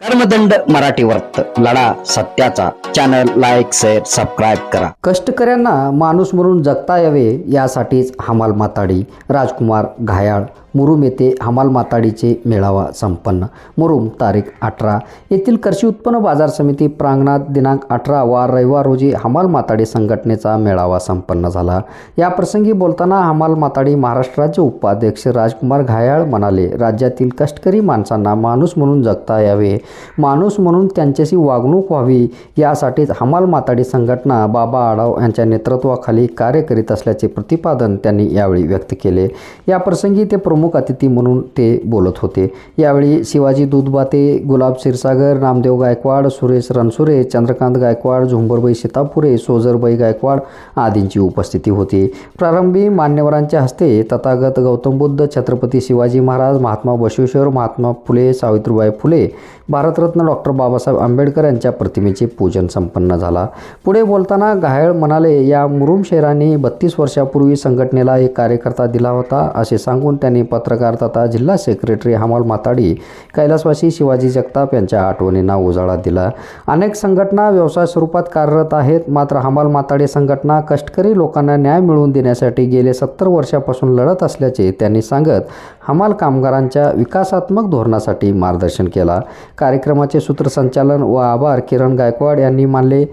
कर्मदंड मराठी वर्त लढा सत्याचा. चॅनल लाईक शेअर सबस्क्राईब करा. कष्टकऱ्यांना माणूस म्हणून जगता यावे यासाठीच हमाल माताडी राजकुमार घायाळ. मुरुम येथे हमाल माताडीचे मेळावा संपन्न. मुरुम तारीख अठरा. येथील कृषी उत्पन्न बाजार समिती प्रांगणात दिनांक अठरा वार रविवार रोजी हमाल माताडी संघटनेचा मेळावा संपन्न झाला. या प्रसंगी बोलताना हमाल माताडी महाराष्ट्र राज्य उपाध्यक्ष राजकुमार घायाळ म्हणाले राज्यातील कष्टकरी माणसांना माणूस म्हणून जगता यावे. माणूस म्हणून त्यांच्याशी वागणूक व्हावी. यासाठीच हमाल माताडी संघटना बाबा आढाव यांच्या नेतृत्वाखाली कार्य करीत असल्याचे प्रतिपादन त्यांनी यावेळी व्यक्त केले. या प्रसंगी ते प्रमुख अतिथी म्हणून ते बोलत होते. यावेळी शिवाजी दूधबाते गुलाब क्षीरसागर नामदेव गायकवाड सुरेश रणसुरे चंद्रकांत गायकवाड झुंबरबाई सीतापुरे सोजरबाई गायकवाड आदींची उपस्थिती होती. प्रारंभी मान्यवरांच्या हस्ते तथागत गौतम बुद्ध छत्रपती शिवाजी महाराज महात्मा बसवेश्वर महात्मा फुले सावित्रीबाई फुले भारतरत्न डॉक्टर बाबासाहेब आंबेडकर यांच्या प्रतिमेचे पूजन संपन्न झाला. पुढे बोलताना घायल म्हणाले या मुरुम शहराने बत्तीस वर्षापूर्वी संघटनेला एक कार्यकर्ता दिला होता असे सांगून त्यांनी पत्रकार तथा जिल्हा सेक्रेटरी हमाल माताडी कैलासवासी शिवाजी जगताप यांच्या आठवणींना उजाळा दिला. अनेक संघटना व्यवसाय स्वरूपात कार्यरत आहेत मात्र हमाल माताडे संघटना कष्टकरी लोकांना न्याय मिळवून देण्यासाठी गेले सत्तर वर्षापासून लढत असल्याचे त्यांनी सांगत हमाल कामगारांच्या विकासात्मक धोरणासाठी मार्गदर्शन केला. कार्यक्रमाचे सूत्रसंचालन व आभार किरण गायकवाड यांनी मानले.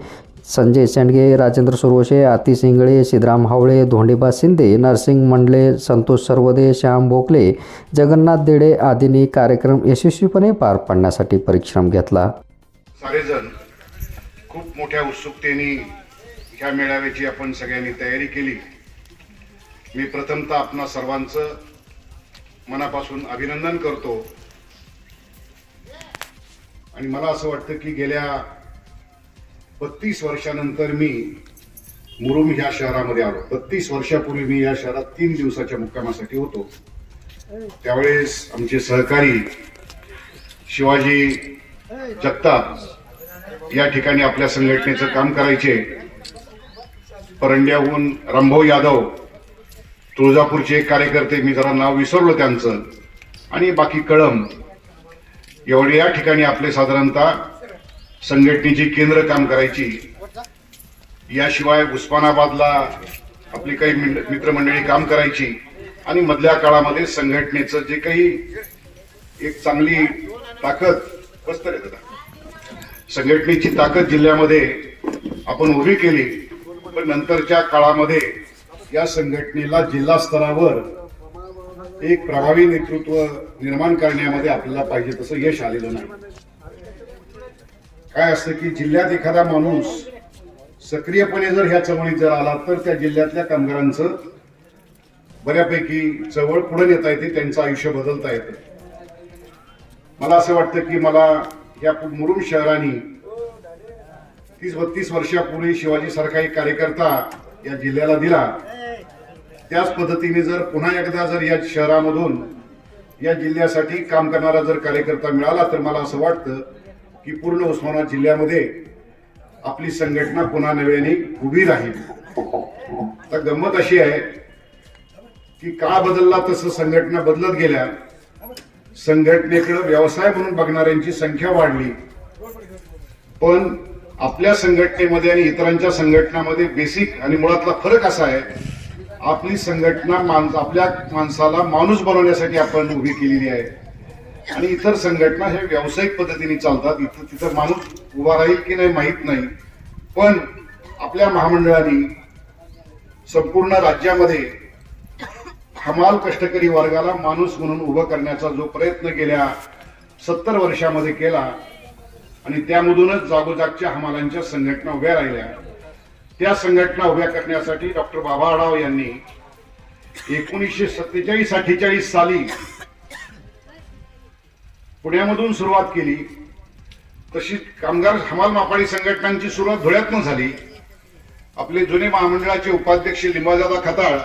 संजय शेंडगे राजेंद्र सुरवशे आती सिंगळे सिद्धराम हावळे धोंडेबा शिंदे नरसिंग मंडले संतोष सर्वदे श्याम भोकले जगन्नाथ देडे आदींनी कार्यक्रम यशस्वीपणे पार पाडण्यासाठी परिश्रम घेतला. सारेजण खूप मोठ्या उत्सुकतेने ह्या मेळाव्याची आपण सगळ्यांनी तयारी केली. मी प्रथमतः आपणा सर्वांचं मनापासून अभिनंदन करतो. आणि मला असं वाटतं की गेल्या बत्तीस वर्षानंतर मी मुरुम ह्या शहरामध्ये आलो. बत्तीस वर्षापूर्वी मी या शहरात तीन दिवसाच्या मुक्कामासाठी होतो. त्यावेळेस आमचे सहकारी शिवाजी जगताप या ठिकाणी आपल्या संघटनेचं काम करायचे. परंड्याहून रामभाऊ यादव तुळजापूरचे एक कार्यकर्ते मी जरा नाव विसरलो त्यांचं. आणि बाकी कळम एवढे या ठिकाणी आपले साधारणतः संघटनेची केंद्र काम करायची. याशिवाय उस्मानाबादला आपली काही मित्रमंडळी काम करायची. आणि मधल्या काळामध्ये संघटनेचं जे काही एक चांगली ताकद बसत संघटनेची ताकद जिल्ह्यामध्ये आपण उभी केली पण नंतरच्या काळामध्ये या संघटनेला जिल्हा स्तरावर एक प्रभावी नेतृत्व निर्माण करण्यामध्ये आपल्याला पाहिजे तसं यश आलेलं नाही. काय असतं की जिल्ह्यात एखादा माणूस सक्रियपणे जर ह्या चळवळीत जर आला तर त्या जिल्ह्यातल्या कामगारांचं बऱ्यापैकी चळवळ पुढे नेता येते त्यांचं आयुष्य बदलता येतं. मला असं वाटतं की मला या मुरुम शहराने तीस बत्तीस वर्षापूर्वी शिवाजी सारखा एक कार्यकर्ता या जिल्ह्याला दिला. त्याच पद्धतीने जर पुन्हा एकदा जर या शहरामधून या जिल्ह्यासाठी काम करणारा जर कार्यकर्ता मिळाला तर मला असं वाटतं की पूर्ण उस्मानाबाद जिल्ह्यामध्ये आपली संघटना पुन्हा नव्याने उभी राहील. तर गंमत अशी आहे की का बदलला तसं संघटना बदलत गेल्या. संघटनेकडे व्यवसाय म्हणून बघणाऱ्यांची संख्या वाढली. पण आपल्या संघटनेमध्ये आणि इतरांच्या संघटनामध्ये बेसिक आणि मुळातला फरक असा आहे आपली संघटना माणस आपल्या माणसाला माणूस बनवण्यासाठी आपण उभी केलेली आहे. आणि इतर संघटना हे व्यावसायिक पद्धतीने चालतात. इथं तिथं माणूस उभा राहील की नाही माहीत नाही. पण आपल्या महामंडळाने संपूर्ण राज्यामध्ये हमाल कष्टकरी वर्गाला माणूस म्हणून उभं करण्याचा जो प्रयत्न गेल्या सत्तर वर्षामध्ये केला आणि त्यामधूनच जागोजागच्या हमालांच्या संघटना उभ्या राहिल्या. त्या संघटना उभ्या करण्यासाठी डॉक्टर बाबा आढाव यांनी एकोणीसशे सत्तेचाळीस अठ्ठेचाळीस साली पुण्यामधून सुरुवात केली. तशी कामगार हमाल मापाडी संघटनांची सुरुवात धुळ्यातनं झाली. आपले जुने महामंडळाचे उपाध्यक्ष लिंबाजादा खताळ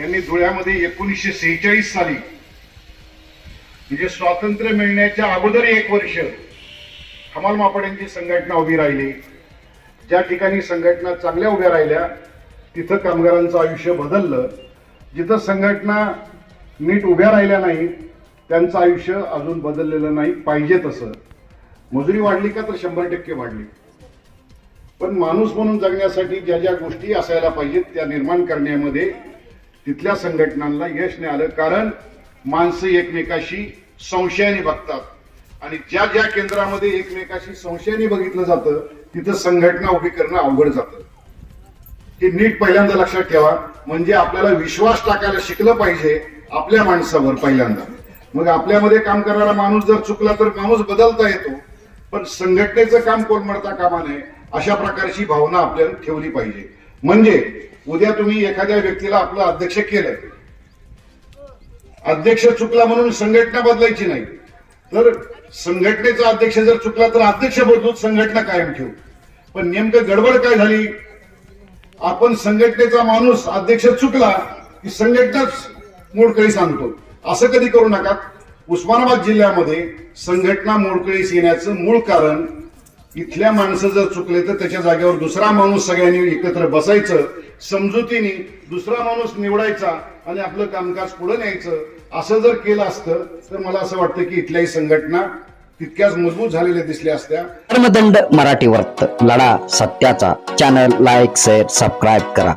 यांनी धुळ्यामध्ये एकोणीसशे सेहेचाळीस साली म्हणजे स्वातंत्र्य मिळण्याच्या अगोदर एक वर्ष हमाल मापाड्यांची संघटना उभी राहिली. ज्या ठिकाणी संघटना चांगल्या उभ्या राहिल्या तिथं कामगारांचं आयुष्य बदललं. जिथं संघटना नीट उभ्या राहिल्या नाहीत त्यांचं आयुष्य अजून बदललेलं नाही पाहिजे तसं. मजुरी वाढली का तर शंभर टक्के वाढली. पण माणूस म्हणून जगण्यासाठी ज्या ज्या गोष्टी असायला पाहिजेत त्या निर्माण करण्यामध्ये तिथल्या संघटनांना यश नाही आलं कारण माणसं एकमेकाशी संशयाने बघतात. आणि ज्या ज्या केंद्रामध्ये एकमेकाशी संशयाने बघितलं जातं तिथं संघटना उभी करणं अवघड जातं. हे नीट पहिल्यांदा लक्षात ठेवा. म्हणजे आपल्याला विश्वास टाकायला शिकलं पाहिजे आपल्या माणसावर पहिल्यांदा. मग आपल्यामध्ये काम करणारा माणूस जर चुकला तर माणूस बदलता येतो. पण संघटनेचं काम कोलमडता कामा नये अशा प्रकारची भावना आपल्याला ठेवली पाहिजे. म्हणजे उद्या तुम्ही एखाद्या व्यक्तीला आपलं अध्यक्ष केलं. अध्यक्ष चुकला म्हणून संघटना बदलायची नाही. तर संघटनेचा अध्यक्ष जर चुकला तर अध्यक्ष बदलून संघटना कायम ठेवू. पण नेमकं गडबड काय झाली? आपण संघटनेचा माणूस अध्यक्ष चुकला की संघटनाच मोडकळी सांगतो? असं कधी करू नका. उस्मानाबाद जिल्ह्यामध्ये संघटना मोडकळीस येण्याचं मूळ कारण इथल्या माणसं जर चुकले तर त्याच्या जागेवर दुसरा माणूस सगळ्यांनी एकत्र बसायचं समजुतीने दुसरा माणूस निवडायचा आणि आपलं कामकाज पुढे न्यायचं असं जर केलं असतं तर मला असं वाटतं की इथल्याही संघटना तितक्याच मजबूत झालेल्या दिसल्या असत्या. धर्मदंड मराठी वर्त लढा सत्याचा. चॅनल लाईक शेअर सबस्क्राईब करा.